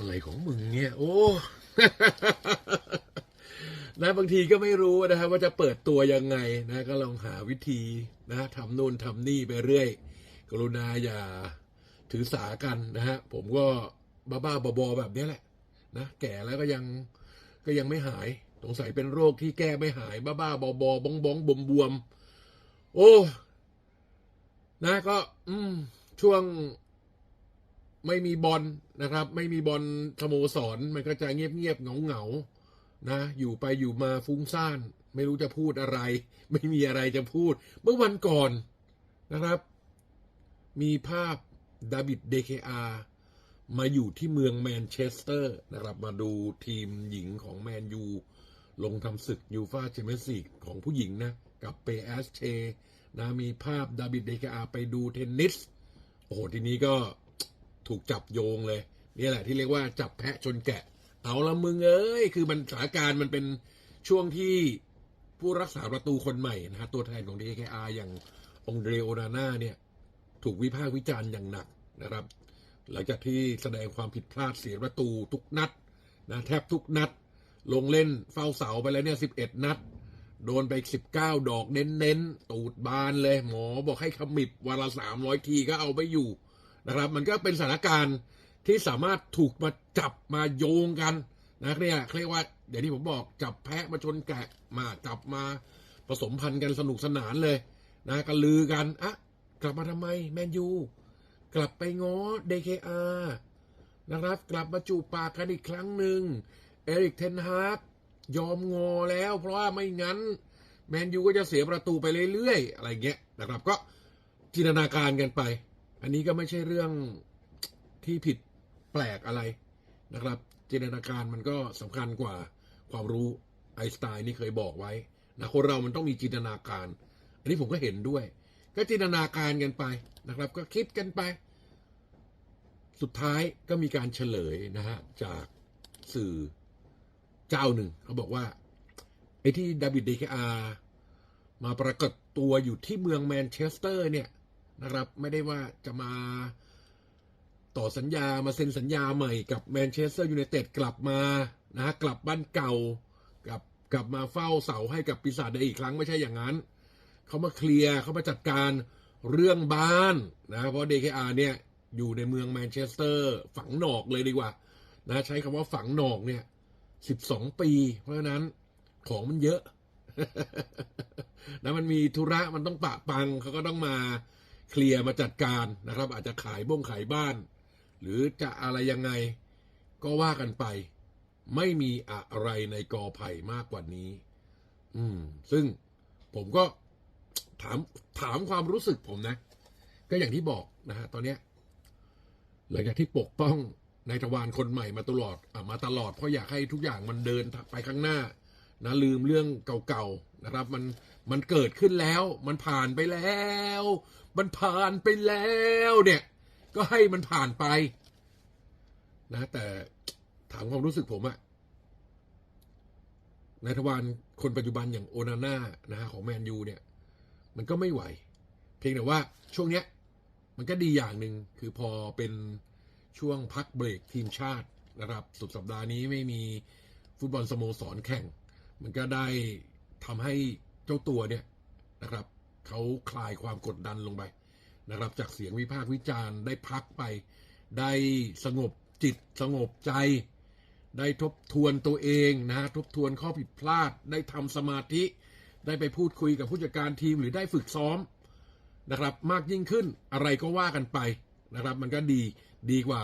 อะไรของมึงเนี่ย โอ้นะบางทีก็ไม่รู้นะครับว่าจะเปิดตัวยังไงนะก็ลองหาวิธีนะทำนู่นทำนี่ไปเรื่อย กรุณาอย่าถือสากันนะฮะผมก็บ้าๆบอแบบนี้แหละนะแก่แล้วก็ยังก็ยังไม่หายสงสัยเป็นโรคที่แก้ไม่หายบ้าๆบอๆบองบองบวมบวม โอ้ นะก็ อืม ช่วง ไม่มีบอลนะครับ ไม่มีบอลสโมสรมันก็จะเงียบเงียบๆเงาเงาๆนะ อยู่ไปอยู่มาฟุ้งซ่าน ไม่รู้จะพูดอะไร ไม่มีอะไรจะพูด เมื่อวันก่อนนะครับ มีภาพดาบิดเดเคอามาอยู่ที่เมืองแมนเชสเตอร์นะครับ มาดูทีมหญิงของแมนยูลงทำศึกยูฟาแชมเปี้ยนส์ลีกของผู้หญิงนะ กับเปแอสเชนะมีภาพดาบิดเดเคอาไปดูเทนนิสโอ้โหทีนี้ก็ ถูกจับโยงเลยนี่แหละที่เรียกว่าจับแพะชนแกะ เอาละมึงเอ้ยคือมันสถานการณ์มันเป็นช่วงที่ผู้รักษาประตูคนใหม่นะฮะตัวแทนของ DKR อย่างองเดรโอนาน่าเนี่ยถูกวิพากษ์วิจารณ์อย่างหนักนะครับ หลังจากที่แสดงความผิดพลาดเสียประตูทุกนัดนะแทบทุกนัด ลงเล่นเฝ้าเสาไปแล้วเนี่ย11นัด โดนไป19ดอกเน้นๆ ตูดบานเลย หมอบอกให้ขมิบวันละ300ทีก็เอาไม่อยู่ นะครับ มันก็เป็นสถานการณ์ที่สามารถถูกมาจับมาโยงกันนะเนี่ยเรียกว่าเดี๋ยวที่ผมบอกจับแพะมาชนแกะมาจับมาผสมพันธุ์กันสนุกสนานเลยนะก็ลือกันอะกลับมาทำไมแมนยูกลับไปง้อ DKR นะครับ กลับมาจูบปากกันอีกครั้งหนึ่งเอริกเทนฮากยอมงอแล้ว เพราะว่าไม่งั้น แมนยูก็จะเสียประตูไปเรื่อยๆ อะไรเงี้ยนะครับ ก็จินตนาการกันไป อันนี้ก็ไม่ใช่เรื่องที่ผิดแปลกอะไรนะครับ จินตนาการมันก็สำคัญกว่าความรู้ไอน์สไตน์นี่เคยบอกไว้นะคนเรามันต้องมีจินตนาการ อันนี้ผมก็เห็นด้วย ก็จินตนาการกันไปนะครับ ก็คิดกันไป สุดท้ายก็มีการเฉลยนะฮะจากสื่อเจ้าหนึ่งเขาบอกว่าไอ้ที่ดาวิดเดคอามาปรากฏตัวอยู่ที่เมืองแมนเชสเตอร์เนี่ย นะครับ ไม่ได้ว่าจะมาต่อสัญญามาเซ็นสัญญาใหม่กับแมนเชสเตอร์ยูไนเต็ดกลับมานะฮะกลับบ้านเก่ากลับกลับมาเฝ้าเสาให้กับปีศาจได้อีกครั้งไม่ใช่อย่างนั้น เขามาเคลียร์เขามาจัดการเรื่องบ้านนะเพราะ DKR เนี่ยอยู่ในเมืองแมนเชสเตอร์ฝังหนอกเลยดีกว่านะใช้คำว่าฝังหนอกเนี่ยสิบสองปี เพราะฉะนั้นของมันเยอะนะมันมีธุระมันต้องปะปังเขาก็ต้องมา เคลียร์มาจัดการนะครับ อาจจะขายบ้งขายบ้าน หรือจะอะไรยังไงก็ว่ากันไป ไม่มีอะไรในกอไผ่มากกว่านี้ อืม ซึ่งผมก็ถามถามความรู้สึกผมนะ ก็อย่างที่บอกนะฮะตอนเนี้ยหลังจากที่ปกป้องนายทวารคนใหม่มาตลอดอมาตลอดเพราะอยากให้ทุกอย่างมันเดินไปข้างหน้า นะลืมเรื่องเก่าๆนะครับ มัน มันเกิดขึ้นแล้ว มันผ่านไปแล้ว มันผ่านไปแล้วเนี่ย ก็ให้มันผ่านไป นะ แต่ถามความรู้สึกผมอะนายทวารคนปัจจุบันอย่างโอนาน่านะฮะของแมนยูเนี่ย มันก็ไม่ไหว เพียงแต่ว่าช่วงเนี้ย มันก็ดีอย่างหนึ่งคือพอเป็นช่วงพักเบรกทีมชาตินะครับ สุดสัปดาห์นี้ไม่มีฟุตบอลสโมสรแข่ง มันก็ได้ทำให้ จ้าตัวเนี่ยนะครับเขาคลายความกดดันลงไปนะครับ จากเสียงวิพากษ์วิจารณ์ได้พักไป ได้สงบจิตสงบใจ ได้ทบทวนตัวเองนะฮะทบทวนข้อผิดพลาด ได้ทำสมาธิ ได้ไปพูดคุยกับผู้จัดการทีมหรือได้ฝึกซ้อมนะครับ มากยิ่งขึ้นอะไรก็ว่ากันไปนะครับ มันก็ดีดีกว่า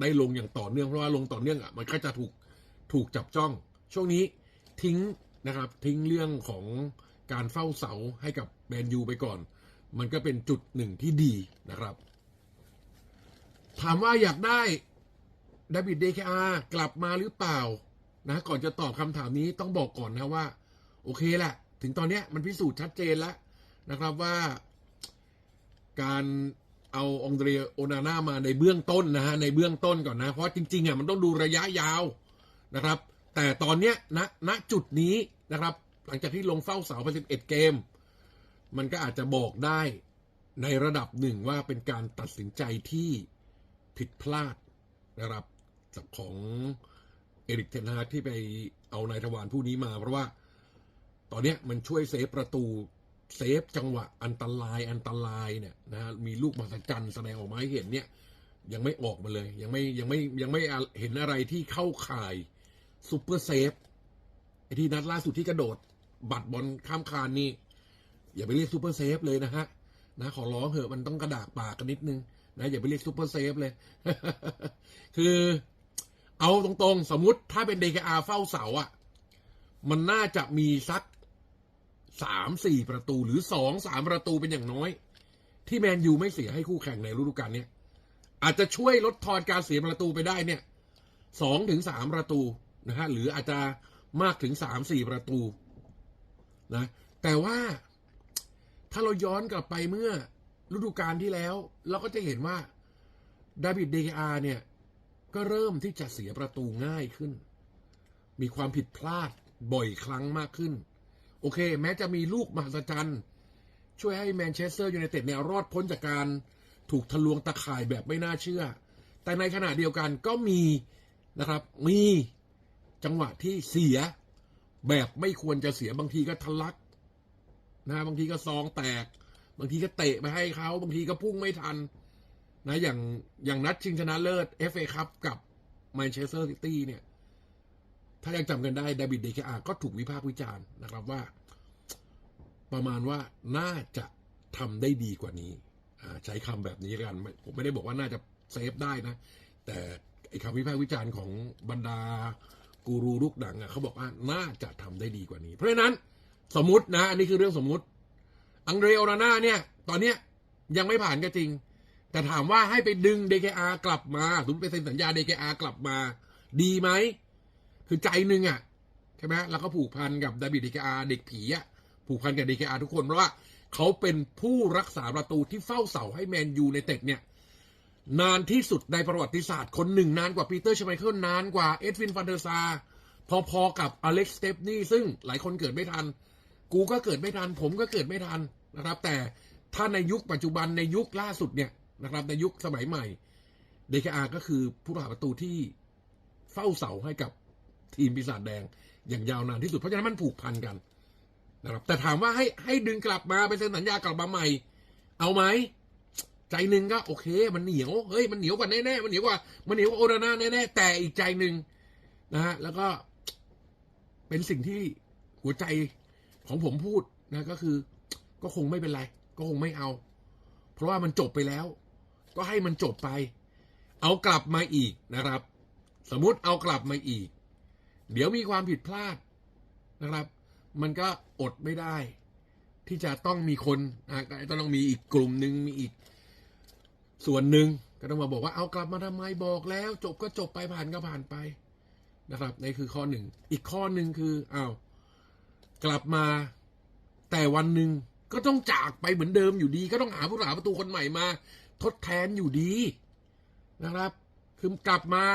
ได้ลงอย่างต่อเนื่องเพราะว่าลงต่อเนื่องอะมันก็จะถูกถูกจับจ้อง ช่วงนี้ทิ้งนะครับทิ้งเรื่องของ การเฝ้าเสาให้กับแมนยูไปก่อน มันก็เป็นจุดหนึ่งที่ดีนะครับ ถามว่าอยากได้ดาวิดเดคอากลับมาหรือเปล่านะก่อนจะตอบคำถามนี้ต้องบอกก่อนนะว่า โอเคแหละ ถึงตอนนี้มันพิสูจน์ชัดเจนแล้วนะครับว่า การเอาองเดรียโอนาน่ามาในเบื้องต้นนะฮะในเบื้องต้นก่อนนะ เพราะจริงๆอะมันต้องดูระยะยาวนะครับ แต่ตอนเนี้ยณณจุดนี้นะครับ หลังจากที่ลงเฝ้าเสาไป11เกม มันก็อาจจะบอกได้ในระดับหนึ่งว่าเป็นการตัดสินใจที่ผิดพลาดนะครับจากของเอริกเทนฮากที่ไปเอานายทวารผู้นี้มา เพราะว่าตอนนี้มันช่วยเซฟประตูเซฟจังหวะอันตรายอันตรายเนี่ยนะฮะมีลูกมหัศจรรย์แสดงออกมาให้เห็นเนี่ยยังไม่ออกมาเลย ยังไม่ยังไม่ยังไม่เห็นอะไรที่เข้าข่ายซูเปอร์เซฟไอที่นัดล่าสุดที่กระโดด บัตรบอลข้ามคานนี่ อย่าไปเรียกซูเปอร์เซฟเลยนะฮะนะขอร้องเถอะมันต้องกระดากปากกันนิดนึงนะอย่าไปเรียกซูเปอร์เซฟเลย คือ เอาตรงๆ สมมติถ้าเป็นเดคอาเฝ้าเสาอะ มันน่าจะมีสักสามสี่ประตูหรือสองสามประตูเป็นอย่างน้อย ที่แมนยูไม่เสียให้คู่แข่งในฤดูกาลนี้อาจจะช่วยลดทอนการเสียประตูไปได้เนี่ยสองถึงสามประตูนะฮะหรืออาจจะมากถึงสามสี่ประตู นะแต่ว่าถ้าเราย้อนกลับไปเมื่อฤดูกาลที่แล้ว เราก็จะเห็นว่าดาวิดเดอาเนี่ย ก็เริ่มที่จะเสียประตูง่ายขึ้น มีความผิดพลาดบ่อยครั้งมากขึ้น โอเค แม้จะมีลูกมหัศจรรย์ ช่วยให้แมนเชสเตอร์ยูไนเต็ดเนี่ยรอดพ้นจากการถูกทะลวงตะข่ายแบบไม่น่าเชื่อ แต่ในขณะเดียวกันก็มีนะครับ มีจังหวะที่เสีย แบบไม่ควรจะเสียบางทีก็ทะลักนะบางทีก็ซองแตก บางทีก็เตะไปให้เขาบางทีก็พุ่งไม่ทัน นะอย่างอย่างนัดชิงชนะเลิศ FA ครับกับแมนเชสเตอร์ซิตี้เนี่ย ถ้ายังจำกันได้ดาวิดเดคอาก็ถูกวิพากษ์วิจารณ์นะครับว่า ประมาณว่าน่าจะทำได้ดีกว่านี้ใช้คำแบบนี้กันไม่ผมไม่ได้บอกว่าน่าจะเซฟได้นะ แต่ไอ้คำวิพากษ์วิจารณ์ของบรรดา กูรูลูกหนังอะเขาบอกว่าน่าจะทำได้ดีกว่านี้ เพราะฉะนั้นสมมตินะ อันนี้คือเรื่องสมมติ อังเดรโอนาน่าเนี่ย ตอนเนี้ยยังไม่ผ่านก็จริง แต่ถามว่าให้ไปดึง DKR กลับมาสมมติไปเซ็นสัญญา DKR กลับมา ดีไหม คือใจหนึ่งอะใช่ไหมแล้วก็ผูกพันกับดาบิด DKR เด็กผีอะผูกพันกับ DKR ทุกคนเพราะว่าเขาเป็นผู้รักษาประตูที่เฝ้าเสาให้แมนยูในเต็ดเนี่ย นานที่สุดในประวัติศาสตร์คนหนึ่งนานกว่าปีเตอร์ชไมเคิลนานกว่าเอ็ดวินฟันเดอร์ซาพอๆกับอเล็กซ์สเตปนี่ซึ่งหลายคนเกิดไม่ทัน กูก็เกิดไม่ทัน ผมก็เกิดไม่ทันนะครับ แต่ถ้าในยุคปัจจุบันในยุคล่าสุดเนี่ยนะครับ ในยุคสมัยใหม่เดคอาก็คือผู้รักษาประตูที่เฝ้าเสาให้กับทีมปีศาจแดงอย่างยาวนานที่สุดเพราะฉะนั้นมันผูกพันกันนะครับ แต่ถามว่าให้ให้ดึงกลับมาไปเซ็นสัญญากลับมาใหม่ เอาไหม ใจหนึ่งก็โอเค มันเหนียวเฮ้ยมันเหนียวกว่าแน่ๆมันเหนียวกว่ามันเหนียวกว่าโอนาน่าแน่ๆแต่อีกใจหนึ่งนะฮะแล้วก็เป็นสิ่งที่หัวใจของผมพูดนะก็คือ ก็คงไม่เป็นไร ก็คงไม่เอา เพราะว่ามันจบไปแล้ว ก็ให้มันจบไป เอากลับมาอีกนะครับ สมมุติเอากลับมาอีก เดี๋ยวมีความผิดพลาดนะครับ มันก็อดไม่ได้ ที่จะต้องมีคนอะต้องมีอีกกลุ่มหนึ่งมีอีก ส่วนหนึ่งก็ต้องมาบอกว่าเอากลับมาทำไมบอกแล้ว จบก็จบไปผ่านก็ผ่านไปนะครับนี่คือข้อหนึ่งอีกข้อหนึ่งคืออ้าวกลับมา แต่วันหนึ่งก็ต้องจากไปเหมือนเดิมอยู่ดี ก็ต้องหาผู้รักษาประตูคนใหม่มา ทดแทนอยู่ดีนะครับ คือกลับมา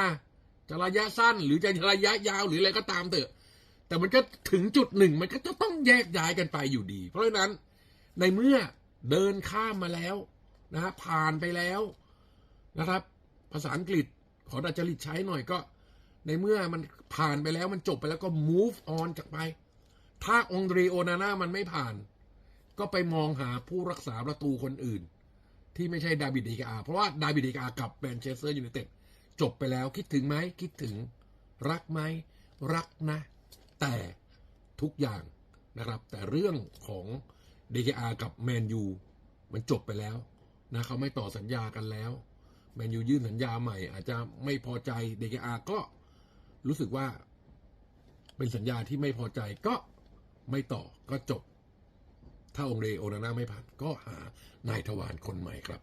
จะระยะสั้น หรือจะระยะยาวหรืออะไรก็ตามเถอะ แต่มันก็ถึงจุดหนึ่ง มันก็จะต้องแยกย้ายกันไปอยู่ดี เพราะฉะนั้นในเมื่อเดินข้ามมาแล้ว นะฮะผ่านไปแล้วนะครับ ภาษาอังกฤษขอดัจจริตใช้หน่อยก็ ในเมื่อมันผ่านไปแล้วมันจบไปแล้วก็ move on จากไป ถ้าองดรีโอนาน่ามันไม่ผ่าน ก็ไปมองหาผู้รักษาประตูคนอื่น ที่ไม่ใช่ดาวิดเดกาเพราะว่าดาวิดเดกากับแมนเชสเตอร์ยูไนเต็ดจบไปแล้วคิดถึงไหมคิดถึงรักไหมรักนะ แต่ทุกอย่างนะครับ แต่เรื่องของเดกอากับแมนยูมันจบไปแล้ว นะเขาไม่ต่อสัญญากันแล้วแมนยูยื่นสัญญาใหม่ อาจจะไม่พอใจเดกอาก็รู้สึกว่า เป็นสัญญาที่ไม่พอใจก็ไม่ต่อก็จบ ถ้าองเรโอนาน่าไม่ผ่าน ก็หานายทวารคนใหม่ครับ